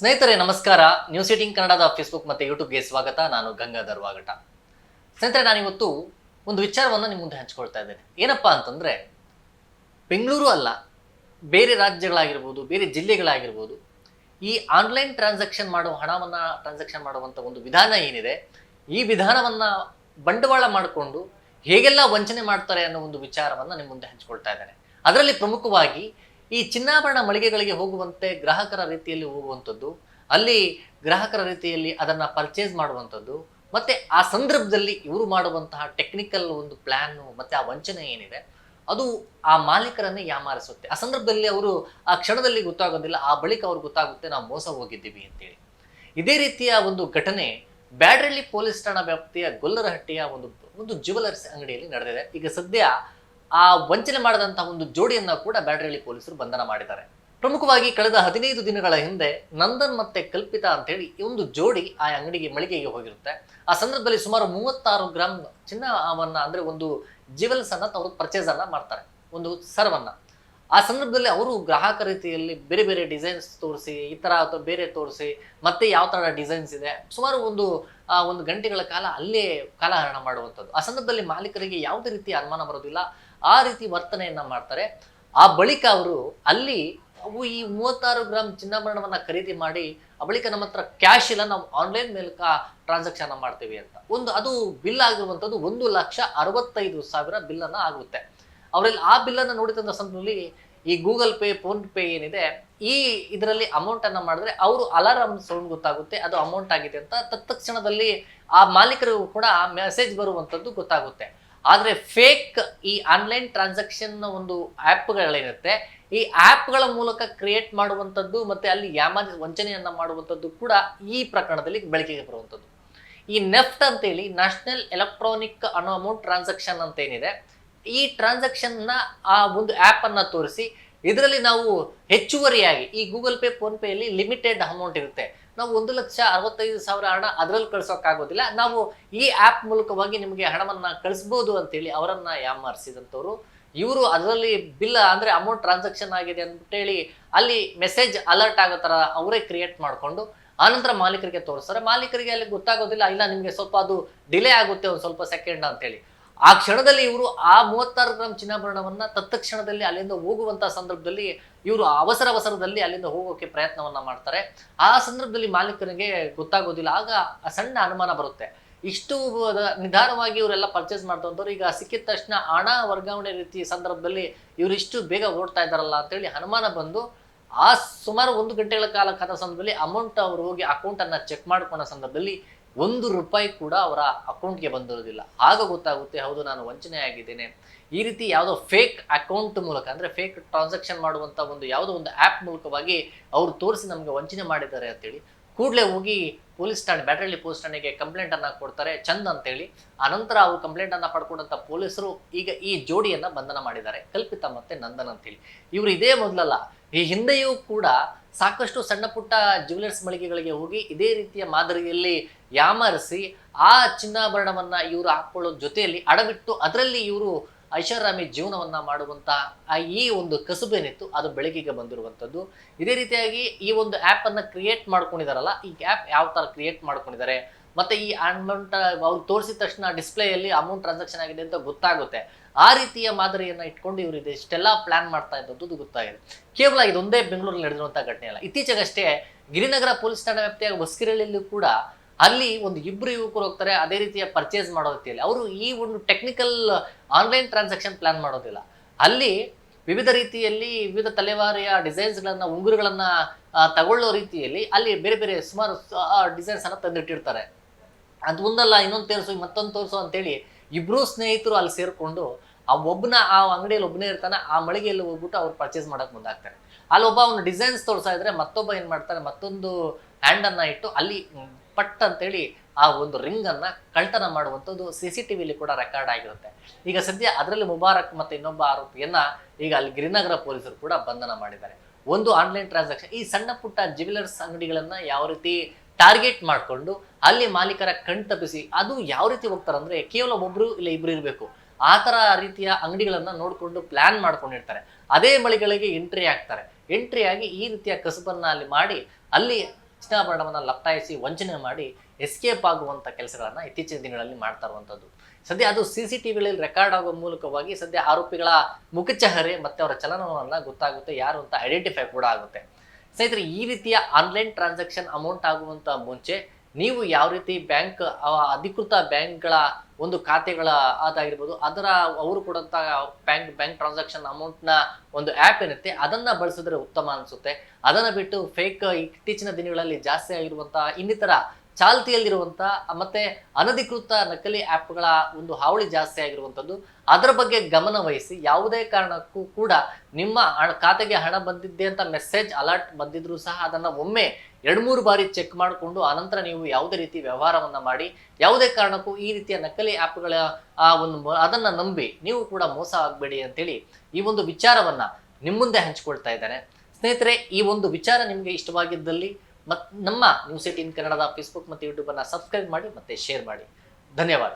ಸ್ನೇಹಿತರೆ, ನಮಸ್ಕಾರ. ನ್ಯೂಸ್ ಏಟಿಂಗ್ ಕನ್ನಡದ ಫೇಸ್ಬುಕ್ ಮತ್ತು ಯೂಟ್ಯೂಬ್ಗೆ ಸ್ವಾಗತ. ನಾನು ಗಂಗಾಧರ್ ವಾಗಟ. ಸ್ನೇಹಿತರೆ ನಾನಿವತ್ತು ಒಂದು ವಿಚಾರವನ್ನು ನಿಮ್ಮ ಮುಂದೆ ಹಂಚ್ಕೊಳ್ತಾ ಇದ್ದೇನೆ. ಏನಪ್ಪ ಅಂತಂದರೆ, ಬೆಂಗಳೂರು ಅಲ್ಲ, ಬೇರೆ ರಾಜ್ಯಗಳಾಗಿರ್ಬೋದು, ಬೇರೆ ಜಿಲ್ಲೆಗಳಾಗಿರ್ಬೋದು, ಈ ಆನ್ಲೈನ್ ಟ್ರಾನ್ಸಾಕ್ಷನ್ ಮಾಡುವ ಹಣವನ್ನು ಟ್ರಾನ್ಸಾಕ್ಷನ್ ಮಾಡುವಂಥ ಒಂದು ವಿಧಾನ ಏನಿದೆ, ಈ ವಿಧಾನವನ್ನು ಬಂಡವಾಳ ಮಾಡಿಕೊಂಡು ಹೇಗೆಲ್ಲ ವಂಚನೆ ಮಾಡ್ತಾರೆ ಅನ್ನೋ ಒಂದು ವಿಚಾರವನ್ನು ನಿಮ್ಮ ಮುಂದೆ ಹಂಚ್ಕೊಳ್ತಾ ಇದ್ದೇನೆ. ಅದರಲ್ಲಿ ಪ್ರಮುಖವಾಗಿ ಈ ಚಿನ್ನಾಭರಣ ಮಳಿಗೆಗಳಿಗೆ ಹೋಗುವಂತೆ ಗ್ರಾಹಕರ ರೀತಿಯಲ್ಲಿ ಹೋಗುವಂಥದ್ದು, ಅಲ್ಲಿ ಗ್ರಾಹಕರ ರೀತಿಯಲ್ಲಿ ಅದನ್ನು ಪರ್ಚೇಸ್ ಮಾಡುವಂಥದ್ದು, ಮತ್ತು ಆ ಸಂದರ್ಭದಲ್ಲಿ ಇವರು ಮಾಡುವಂತಹ ಟೆಕ್ನಿಕಲ್ ಒಂದು ಪ್ಲ್ಯಾನು ಮತ್ತು ಆ ವಂಚನೆ ಏನಿದೆ, ಅದು ಆ ಮಾಲೀಕರನ್ನೇ ಯಾಮಾರಿಸುತ್ತೆ. ಆ ಸಂದರ್ಭದಲ್ಲಿ ಅವರು ಆ ಕ್ಷಣದಲ್ಲಿ ಗೊತ್ತಾಗೋದಿಲ್ಲ, ಆ ಬಳಿಕ ಅವ್ರಿಗೆ ಗೊತ್ತಾಗುತ್ತೆ, ನಾವು ಮೋಸ ಹೋಗಿದ್ದೀವಿ ಅಂತೇಳಿ. ಇದೇ ರೀತಿಯ ಒಂದು ಘಟನೆ ಬ್ಯಾಡ್ರಳ್ಳಿ ಪೊಲೀಸ್ ಠಾಣಾ ವ್ಯಾಪ್ತಿಯ ಗೊಲ್ಲರಹಟ್ಟಿಯ ಒಂದು ಒಂದು ಜ್ಯುವೆಲರ್ಸ್ ಅಂಗಡಿಯಲ್ಲಿ ನಡೆದಿದೆ. ಈಗ ಸದ್ಯ ಆ ವಂಚನೆ ಮಾಡಿದಂತಹ ಒಂದು ಜೋಡಿಯನ್ನ ಕೂಡ ಬ್ಯಾಡ್ರಳ್ಳಿ ಪೊಲೀಸರು ಬಂಧನ ಮಾಡಿದ್ದಾರೆ. ಪ್ರಮುಖವಾಗಿ ಕಳೆದ ಹದಿನೈದು ದಿನಗಳ ಹಿಂದೆ ನಂದನ್ ಮತ್ತೆ ಕಲ್ಪಿತಾ ಅಂತೇಳಿ ಈ ಒಂದು ಜೋಡಿ ಆ ಅಂಗಡಿಗೆ ಮಳಿಗೆಗೆ ಹೋಗಿರುತ್ತೆ. ಆ ಸಂದರ್ಭದಲ್ಲಿ ಸುಮಾರು ಮೂವತ್ತಾರು ಗ್ರಾಮ್ ಚಿನ್ನವನ್ನ ಅಂದ್ರೆ ಒಂದು ಜಿವೆಲ್ಸ್ ಅನ್ನ ಅವರು ಪರ್ಚೇಸ್ ಅನ್ನ ಮಾಡ್ತಾರೆ, ಒಂದು ಸರವನ್ನ. ಆ ಸಂದರ್ಭದಲ್ಲಿ ಅವರು ಗ್ರಾಹಕ ರೀತಿಯಲ್ಲಿ ಬೇರೆ ಬೇರೆ ಡಿಸೈನ್ಸ್ ತೋರಿಸಿ, ಈ ತರ ಅಥವಾ ಬೇರೆ ತೋರಿಸಿ, ಮತ್ತೆ ಯಾವ ತರ ಡಿಸೈನ್ಸ್ ಇದೆ, ಸುಮಾರು ಒಂದು ಒಂದು ಗಂಟೆಗಳ ಕಾಲ ಅಲ್ಲೇ ಕಾಲಹರಣ ಮಾಡುವಂಥದ್ದು. ಆ ಸಂದರ್ಭದಲ್ಲಿ ಮಾಲೀಕರಿಗೆ ಯಾವುದೇ ರೀತಿಯ ಅನುಮಾನ ಬರೋದಿಲ್ಲ ಆ ರೀತಿ ವರ್ತನೆಯನ್ನ ಮಾಡ್ತಾರೆ. ಆ ಬಳಿಕ ಅವರು ಅಲ್ಲಿ ಅವು ಈ ಮೂವತ್ತಾರು ಗ್ರಾಮ್ ಚಿನ್ನಾಭರಣವನ್ನು ಖರೀದಿ ಮಾಡಿ, ಆ ಬಳಿಕ ನಮ್ಮ ಹತ್ರ ಕ್ಯಾಶ್ ಇಲ್ಲ, ನಾವು ಆನ್ಲೈನ್ ಮೂಲಕ ಟ್ರಾನ್ಸಾಕ್ಷನ್ ಮಾಡ್ತೀವಿ ಅಂತ. ಒಂದು ಅದು ಬಿಲ್ ಆಗಿರುವಂಥದ್ದು ಒಂದು ಲಕ್ಷ ಅರವತ್ತೈದು ಸಾವಿರ ಬಿಲ್ಲನ್ನು ಆಗುತ್ತೆ. ಅವರಲ್ಲಿ ಆ ಬಿಲ್ಲನ್ನು ನೋಡಿದಂಥ ಸಂದರ್ಭದಲ್ಲಿ ಈ ಗೂಗಲ್ ಪೇ ಫೋನ್ ಪೇ ಏನಿದೆ, ಈ ಇದರಲ್ಲಿ ಅಮೌಂಟ್ ಅನ್ನ ಮಾಡಿದ್ರೆ ಅವರು ಅಲಾರಾಮ್ ಸೌಂಡ್ ಗೊತ್ತಾಗುತ್ತೆ, ಅದು ಅಮೌಂಟ್ ಆಗಿದೆ ಅಂತ. ತತ್ಕ್ಷಣದಲ್ಲಿ ಆ ಮಾಲೀಕರಿಗೂ ಕೂಡ ಮೆಸೇಜ್ ಬರುವಂಥದ್ದು ಗೊತ್ತಾಗುತ್ತೆ. ಆದರೆ ಫೇಕ್ ಈ ಆನ್ಲೈನ್ ಟ್ರಾನ್ಸಾಕ್ಷನ್ ಒಂದು ಆ್ಯಪ್ಗಳೇನಿರುತ್ತೆ, ಈ ಆ್ಯಪ್ಗಳ ಮೂಲಕ ಕ್ರಿಯೇಟ್ ಮಾಡುವಂಥದ್ದು ಮತ್ತು ಅಲ್ಲಿ ಯಾಮಾನ ವಂಚನೆಯನ್ನು ಮಾಡುವಂಥದ್ದು ಕೂಡ ಈ ಪ್ರಕರಣದಲ್ಲಿ ಬೆಳಕಿಗೆ ಬರುವಂಥದ್ದು. ಈ ನೆಫ್ಟ್ ಅಂತೇಳಿ ನ್ಯಾಷನಲ್ ಎಲೆಕ್ಟ್ರಾನಿಕ್ ಅನ್ನೋ ಅಮೌಂಟ್ ಟ್ರಾನ್ಸಾಕ್ಷನ್ ಅಂತ ಏನಿದೆ ಈ ಟ್ರಾನ್ಸಾಕ್ಷನ್ನ ಆ ಒಂದು ಆ್ಯಪನ್ನು ತೋರಿಸಿ, ಇದರಲ್ಲಿ ನಾವು ಹೆಚ್ಚುವರಿಯಾಗಿ ಈ ಗೂಗಲ್ ಪೇ ಫೋನ್ಪೇಯಲ್ಲಿ ಲಿಮಿಟೆಡ್ ಅಮೌಂಟ್ ಇರುತ್ತೆ. ನಾವು ಒಂದು ಲಕ್ಷ ಅರವತ್ತೈದು ಸಾವಿರ ಹಣ ಅದರಲ್ಲಿ ಕಳ್ಸೋಕ್ಕಾಗೋದಿಲ್ಲ. ನಾವು ಈ ಆ್ಯಪ್ ಮೂಲಕವಾಗಿ ನಿಮಗೆ ಹಣವನ್ನು ಕಳಿಸ್ಬೋದು ಅಂತೇಳಿ ಅವರನ್ನು ಯಾಮಾರಿಸಿದಂಥವ್ರು ಇವರು ಅದರಲ್ಲಿ ಬಿಲ್ ಅಂದರೆ ಅಮೌಂಟ್ ಟ್ರಾನ್ಸಾಕ್ಷನ್ ಆಗಿದೆ ಅಂತೇಳಿ ಅಲ್ಲಿ ಮೆಸೇಜ್ ಅಲರ್ಟ್ ಆಗೋ ಥರ ಅವರೇ ಕ್ರಿಯೇಟ್ ಮಾಡಿಕೊಂಡು ಆನಂತರ ಮಾಲೀಕರಿಗೆ ತೋರಿಸ್ತಾರೆ. ಮಾಲೀಕರಿಗೆ ಅಲ್ಲಿ ಗೊತ್ತಾಗೋದಿಲ್ಲ, ಇಲ್ಲ ನಿಮಗೆ ಸ್ವಲ್ಪ ಅದು ಡಿಲೇ ಆಗುತ್ತೆ ಒಂದು ಸ್ವಲ್ಪ ಸೆಕೆಂಡ್ ಅಂತೇಳಿ. ಆ ಕ್ಷಣದಲ್ಲಿ ಇವರು ಆ ಮೂವತ್ತಾರು ಗ್ರಾಮ್ ಚಿನ್ನಾಭರಣವನ್ನು ತತ್ಕ್ಷಣದಲ್ಲಿ ಅಲ್ಲಿಂದ ಹೋಗುವಂತ ಸಂದರ್ಭದಲ್ಲಿ ಇವರು ಅವಸರ ಅವಸರದಲ್ಲಿ ಅಲ್ಲಿಂದ ಹೋಗೋಕೆ ಪ್ರಯತ್ನವನ್ನ ಮಾಡ್ತಾರೆ. ಆ ಸಂದರ್ಭದಲ್ಲಿ ಮಾಲೀಕನಿಗೆ ಗೊತ್ತಾಗೋದಿಲ್ಲ. ಆಗ ಸಣ್ಣ ಅನುಮಾನ ಬರುತ್ತೆ. ಇಷ್ಟು ನಿಧಾನವಾಗಿ ಇವರೆಲ್ಲ ಪರ್ಚೇಸ್ ಮಾಡ್ತಂಥವ್ರು ಈಗ ಸಿಕ್ಕಿದ ತಕ್ಷಣ ಹಣ ವರ್ಗಾವಣೆ ರೀತಿ ಸಂದರ್ಭದಲ್ಲಿ ಇವರು ಇಷ್ಟು ಬೇಗ ಓಡ್ತಾ ಇದ್ದಾರಲ್ಲ ಅಂತೇಳಿ ಅನುಮಾನ ಬಂದು ಆ ಸುಮಾರು ಒಂದು ಗಂಟೆಗಳ ಕಾಲ ಕಾದ ಸಂದರ್ಭದಲ್ಲಿ ಅಮೌಂಟ್ ಅವರು ಹೋಗಿ ಅಕೌಂಟನ್ನು ಚೆಕ್ ಮಾಡ್ಕೊಂಡ ಸಂದರ್ಭದಲ್ಲಿ ಒಂದು ರೂಪಾಯಿ ಕೂಡ ಅವರ ಅಕೌಂಟ್ಗೆ ಬಂದಿರೋದಿಲ್ಲ. ಆಗ ಗೊತ್ತಾಗುತ್ತೆ, ಹೌದು ನಾನು ವಂಚನೆ ಆಗಿದ್ದೇನೆ ಈ ರೀತಿ ಯಾವುದೋ ಫೇಕ್ ಅಕೌಂಟ್ ಮೂಲಕ, ಅಂದರೆ ಫೇಕ್ ಟ್ರಾನ್ಸಾಕ್ಷನ್ ಮಾಡುವಂಥ ಒಂದು ಯಾವುದೋ ಒಂದು ಆ್ಯಪ್ ಮೂಲಕವಾಗಿ ಅವರು ತೋರಿಸಿ ನಮಗೆ ವಂಚನೆ ಮಾಡಿದ್ದಾರೆ ಅಂತೇಳಿ, ಕೂಡಲೇ ಹೋಗಿ ಪೊಲೀಸ್ ಠಾಣೆ, ಬ್ಯಾಟಳ್ಳಿ ಪೊಲೀಸ್ ಠಾಣೆಗೆ ಕಂಪ್ಲೇಂಟ್ ಅನ್ನ ಕೊಡ್ತಾರೆ ಚಂದ್ ಅಂತೇಳಿ. ಆನಂತರ ಅವರು ಕಂಪ್ಲೇಂಟ್ ಅನ್ನ ಪಡ್ಕೊಂಡಂತ ಪೊಲೀಸರು ಈಗ ಈ ಜೋಡಿಯನ್ನ ಬಂಧನ ಮಾಡಿದ್ದಾರೆ. ಕಲ್ಪಿತ ಮತ್ತೆ ನಂದನ್ ಅಂತೇಳಿ. ಇವರು ಇದೇ ಮೊದಲಲ್ಲ ಈ ಹಿಂದೆಯೂ ಕೂಡ ಸಾಕಷ್ಟು ಸಣ್ಣ ಪುಟ್ಟ ಜ್ಯುವೆಲರ್ಸ್ ಮಳಿಗೆಗಳಿಗೆ ಹೋಗಿ ಇದೇ ರೀತಿಯ ಮಾದರಿಯಲ್ಲಿ ಯಾಮರಿಸಿ ಆ ಚಿನ್ನಾಭರಣವನ್ನ ಇವರು ಹಾಕೊಳ್ಳೋ ಜೊತೆಯಲ್ಲಿ ಅಡವಿಟ್ಟು ಅದರಲ್ಲಿ ಇವರು ಐಷಾರಾಮಿ ಜೀವನವನ್ನ ಮಾಡುವಂತ ಈ ಒಂದು ಕಸುಬೇನಿತ್ತು ಅದು ಬೆಳಕಿಗೆ ಬಂದಿರುವಂಥದ್ದು. ಇದೇ ರೀತಿಯಾಗಿ ಈ ಒಂದು ಆ್ಯಪ್ ಅನ್ನ ಕ್ರಿಯೇಟ್ ಮಾಡ್ಕೊಂಡಿದಾರಲ್ಲ, ಈ ಆ್ಯಪ್ ಯಾವ ತರ ಕ್ರಿಯೇಟ್ ಮಾಡ್ಕೊಂಡಿದ್ದಾರೆ ಮತ್ತೆ ಈ ಅಮೌಂಟ್ ಅವ್ರು ತೋರಿಸಿದ ತಕ್ಷಣ ಡಿಸ್ಪ್ಲೇಯಲ್ಲಿ ಅಮೌಂಟ್ ಟ್ರಾನ್ಸಾಕ್ಷನ್ ಆಗಿದೆ ಅಂತ ಗೊತ್ತಾಗುತ್ತೆ. ಆ ರೀತಿಯ ಮಾದರಿಯನ್ನ ಇಟ್ಕೊಂಡು ಇವರು ಇದೆ. ಇಷ್ಟೆಲ್ಲ ಪ್ಲಾನ್ ಮಾಡ್ತಾ ಇದ್ದದ್ದು ಗೊತ್ತಾಗಿದೆ. ಕೇವಲ ಇದೊಂದೇ ಬೆಂಗಳೂರಲ್ಲಿ ನಡೆದಿರುವಂತಹ ಘಟನೆ ಅಲ್ಲ. ಇತ್ತೀಚೆಗಷ್ಟೇ ಗಿರಿನಗರ ಪೊಲೀಸ್ ಠಾಣಾ ವ್ಯಾಪ್ತಿಯ ಹೊಸಕಿರಳ್ಳಿಯಲ್ಲೂ ಕೂಡ ಅಲ್ಲಿ ಒಂದು ಇಬ್ಬರು ಯುವಕರು ಹೋಗ್ತಾರೆ. ಅದೇ ರೀತಿಯ ಪರ್ಚೇಸ್ ಮಾಡೋ ರೀತಿಯಲ್ಲಿ ಅವರು ಈ ಒಂದು ಟೆಕ್ನಿಕಲ್ ಆನ್ಲೈನ್ ಟ್ರಾನ್ಸಾಕ್ಷನ್ ಪ್ಲಾನ್ ಮಾಡೋದಿಲ್ಲ. ಅಲ್ಲಿ ವಿವಿಧ ರೀತಿಯಲ್ಲಿ ವಿವಿಧ ತಲೆವಾರಿಯ ಡಿಸೈನ್ಸ್ಗಳನ್ನು ಉಂಗುರುಗಳನ್ನ ತಗೊಳ್ಳೋ ರೀತಿಯಲ್ಲಿ ಅಲ್ಲಿ ಬೇರೆ ಬೇರೆ ಸುಮಾರು ಡಿಸೈನ್ಸ್ ಅನ್ನ ತಂದಿಟ್ಟಿರ್ತಾರೆ. ಅದು ಒಂದಲ್ಲ, ಇನ್ನೊಂದು ತೋರಿಸು, ಮತ್ತೊಂದು ತೋರಿಸು ಅಂತೇಳಿ ಇಬ್ರು ಸ್ನೇಹಿತರು ಅಲ್ಲಿ ಸೇರಿಕೊಂಡು ಆ ಒಬ್ಬನ ಆ ಅಂಗಡಿಯಲ್ಲಿ ಒಬ್ಬನೇ ಇರ್ತಾನೆ, ಆ ಮಳಿಗೆಯಲ್ಲಿ ಹೋಗ್ಬಿಟ್ಟು ಅವ್ರು ಪರ್ಚೇಸ್ ಮಾಡೋಕೆ ಮುಂದಾಗ್ತಾರೆ. ಅಲ್ಲಿ ಒಬ್ಬ ಅವ್ನು ಡಿಸೈನ್ಸ್ ತೋರಿಸ್ತಾ ಇದ್ರೆ ಮತ್ತೊಬ್ಬ ಏನು ಮಾಡ್ತಾರೆ ಮತ್ತೊಂದು ಹ್ಯಾಂಡನ್ನು ಇಟ್ಟು ಅಲ್ಲಿ ಪಟ್ ಅಂತೇಳಿ ಆ ಒಂದು ರಿಂಗನ್ನು ಕಳ್ತನ ಮಾಡುವಂಥದ್ದು ಸಿ ಸಿ ಟಿವಿಲಿ ಕೂಡ ರೆಕಾರ್ಡ್ ಆಗಿರುತ್ತೆ. ಈಗ ಸದ್ಯ ಅದರಲ್ಲಿ ಮುಬಾರಕ್ ಮತ್ತೆ ಇನ್ನೊಬ್ಬ ಆರೋಪಿಯನ್ನ ಈಗ ಅಲ್ಲಿ ಗಿರಿನಗರ ಪೊಲೀಸರು ಕೂಡ ಬಂಧನ ಮಾಡಿದ್ದಾರೆ. ಒಂದು ಆನ್ಲೈನ್ ಟ್ರಾನ್ಸಾಕ್ಷನ್ ಈ ಸಣ್ಣ ಪುಟ್ಟ ಜ್ಯುವೆಲರ್ಸ್ ಅಂಗಡಿಗಳನ್ನ ಯಾವ ರೀತಿ ಟಾರ್ಗೆಟ್ ಮಾಡಿಕೊಂಡು ಅಲ್ಲಿ ಮಾಲೀಕರ ಕಣ್ ತಪ್ಪಿಸಿ ಅದು ಯಾವ ರೀತಿ ಹೋಗ್ತಾರೆ ಅಂದ್ರೆ ಕೇವಲ ಒಬ್ರು ಇಲ್ಲ ಇಬ್ರು ಇರಬೇಕು. ಆ ತರ ರೀತಿಯ ಅಂಗಡಿಗಳನ್ನು ನೋಡಿಕೊಂಡು ಪ್ಲಾನ್ ಮಾಡ್ಕೊಂಡಿರ್ತಾರೆ. ಅದೇ ಮಳಿಗೆಗಳಿಗೆ ಎಂಟ್ರಿ ಆಗ್ತಾರೆ ಎಂಟ್ರಿ ಆಗಿ ಈ ರೀತಿಯ ಕಸಬನ್ನ ಅಲ್ಲಿ ಮಾಡಿ, ಅಲ್ಲಿ ಚಿನ್ನಾಭರಣವನ್ನು ಲಪ್ತಾಯಿಸಿ ವಂಚನೆ ಮಾಡಿ ಎಸ್ಕೇಪ್ ಆಗುವಂಥ ಕೆಲಸಗಳನ್ನು ಇತ್ತೀಚಿನ ದಿನಗಳಲ್ಲಿ ಮಾಡ್ತಾ ಇರುವಂಥದ್ದು ಸದ್ಯ ಅದು ಸಿ ಸಿ ಟಿ ವಿಗಳಲ್ಲಿ ರೆಕಾರ್ಡ್ ಆಗುವ ಮೂಲಕವಾಗಿ ಸದ್ಯ ಆರೋಪಿಗಳ ಮುಖಚಹರೆ ಮತ್ತು ಅವರ ಚಲನವಲನ ಗೊತ್ತಾಗುತ್ತೆ, ಯಾರು ಅಂತ ಐಡೆಂಟಿಫೈ ಕೂಡ ಆಗುತ್ತೆ. ಸ್ನೇಹಿತರೆ, ಈ ರೀತಿಯ ಆನ್ಲೈನ್ ಟ್ರಾನ್ಸಾಕ್ಷನ್ ಅಮೌಂಟ್ ಆಗುವಂತ ಮುಂಚೆ ನೀವು ಯಾವ ರೀತಿ ಬ್ಯಾಂಕ್ ಅಧಿಕೃತ ಬ್ಯಾಂಕ್ಗಳ ಒಂದು ಖಾತೆಗಳ ಅದಾಗಿರ್ಬೋದು, ಅದರ ಅವರು ಕೊಡಂತ ಬ್ಯಾಂಕ್ ಬ್ಯಾಂಕ್ ಟ್ರಾನ್ಸಾಕ್ಷನ್ ಅಮೌಂಟ್ನ ಒಂದು ಆ್ಯಪ್ ಏನಿರುತ್ತೆ, ಅದನ್ನ ಬಳಸಿದ್ರೆ ಉತ್ತಮ ಅನಿಸುತ್ತೆ. ಅದನ್ನ ಬಿಟ್ಟು ಫೇಕ್ ಇತ್ತೀಚಿನ ದಿನಗಳಲ್ಲಿ ಜಾಸ್ತಿ ಆಗಿರುವಂತಹ ಇನ್ನಿತರ ಚಾಲ್ತಿಯಲ್ಲಿರುವಂಥ ಮತ್ತೆ ಅನಧಿಕೃತ ನಕಲಿ ಆ್ಯಪ್ಗಳ ಒಂದು ಹಾವಳಿ ಜಾಸ್ತಿ ಆಗಿರುವಂಥದ್ದು ಅದರ ಬಗ್ಗೆ ಗಮನ ವಹಿಸಿ, ಯಾವುದೇ ಕಾರಣಕ್ಕೂ ಕೂಡ ನಿಮ್ಮ ಖಾತೆಗೆ ಹಣ ಬಂದಿದ್ದೆ ಅಂತ ಮೆಸೇಜ್ ಅಲರ್ಟ್ ಬಂದಿದ್ರೂ ಸಹ ಅದನ್ನ ಒಮ್ಮೆ ಎರಡು ಮೂರು ಬಾರಿ ಚೆಕ್ ಮಾಡಿಕೊಂಡು, ಆನಂತರ ನೀವು ಯಾವುದೇ ರೀತಿ ವ್ಯವಹಾರವನ್ನ ಮಾಡಿ, ಯಾವುದೇ ಕಾರಣಕ್ಕೂ ಈ ರೀತಿಯ ನಕಲಿ ಆ್ಯಪ್ಗಳ ಆ ಒಂದು ಅದನ್ನ ನಂಬಿ ನೀವು ಕೂಡ ಮೋಸ ಆಗಬೇಡಿ ಅಂತೇಳಿ ಈ ಒಂದು ವಿಚಾರವನ್ನ ನಿಮ್ಮ ಮುಂದೆ ಹಂಚಿಕೊಳ್ತಾ ಇದ್ದಾರೆ ಸ್ನೇಹಿತರೆ, ಈ ಒಂದು ವಿಚಾರ ನಿಮಗೆ ಇಷ್ಟವಾಗಿದ್ದಲ್ಲಿ ಮತ್ ನಮ್ಮ ನ್ಯೂಸ್ ಏಟೀನ್ ಕನ್ನಡದ ಫೇಸ್ಬುಕ್ ಮತ್ತು ಯೂಟ್ಯೂಬನ್ನು ಸಬ್ಸ್ಕ್ರೈಬ್ ಮಾಡಿ ಮತ್ತು ಶೇರ್ ಮಾಡಿ. ಧನ್ಯವಾದ.